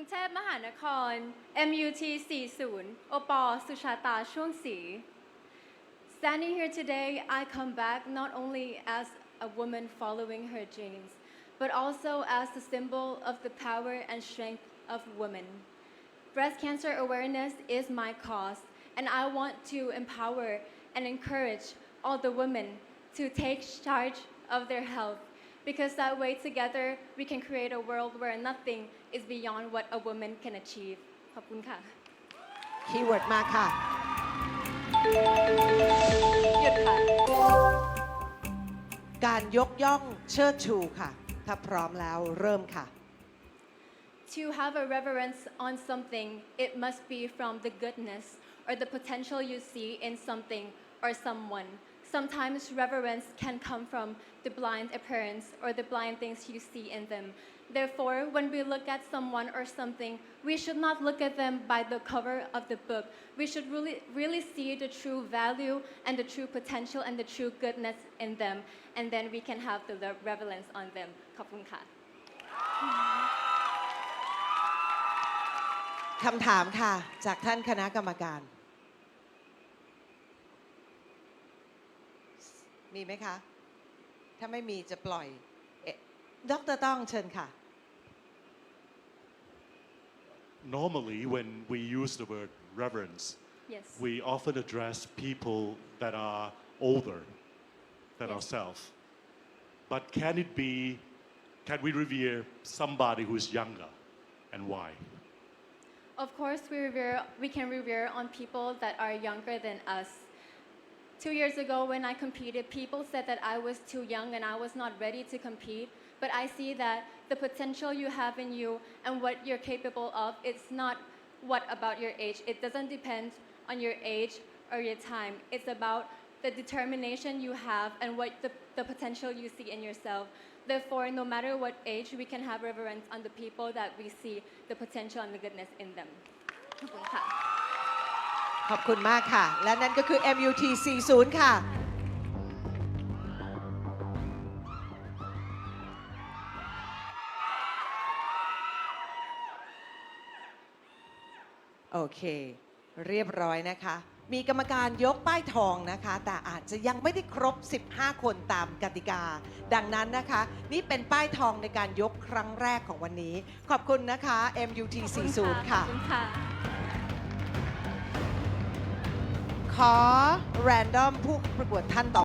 รุงเทพมหานคร MUT 40 โอปอ สุชาตา ช่วงศรี Standing here today, I come back not only as a woman following her dreams, but also as the symbol of the power and strength of women. Breast cancer awareness is my cause, and I want to empower and encourage all the women to take charge of their health because that way together we can create a world where nothing is beyond what a woman can achieve. ขอบคุณค่ะ คีย์เวิร์ดมาค่ะ หยุดค่ะ การยกย่องเชิดชูค่ะ ถ้าพร้อมแล้วเริ่มค่ะ To have a reverence on something, it must be from the goodness or the potential you see in something or someone. Sometimes reverence can come from the blind appearance or the blind things you see in them. Therefore, when we look at someone or something, we should not look at them by the cover of the book. We should really, really see the true value and the true potential and the true goodness in them, and then we can have the reverence on them. ขอบคุณค่ะ คำถามค่ะ จากท่านคณะกรรมการ มีไหมคะ ถ้าไม่มีจะปล่อยเอ๊ะดรต้องเชิญค่ะ Normally, when we use the word reverence, Yes. we often address people that are older than Yes. ourselves. But can it be, can we revere somebody who is younger and why? Of course, we revere, we can revere on people that are younger than us. Two years ago, when I competed, people said that I was too young and I was not ready to compete. But I see that the potential you have in you and what you're capable of, it's not what about your age. It doesn't depend on your age or your time. It's about the determination you have and what the, the potential you see in yourself. Therefore, no matter what age, we can have reverence on the people that we see the potential and the goodness in them. ขอบคุณมากค่ะ และนั่นก็คือ MUT 40 ค่ะ โอเค เรียบร้อยนะคะ มีกรรมการยกป้ายทองนะคะ แต่อาจจะยังไม่ได้ครบ 15 คนตามกติกา ดังนั้นนะคะ นี่เป็นป้ายทองในการยกครั้งแรกของวันนี้ ขอบคุณนะคะ MUT 40 ค่ะ ขอบคุณค่ะ ขอ แรนดอมผู้ประกวดท่านต่อ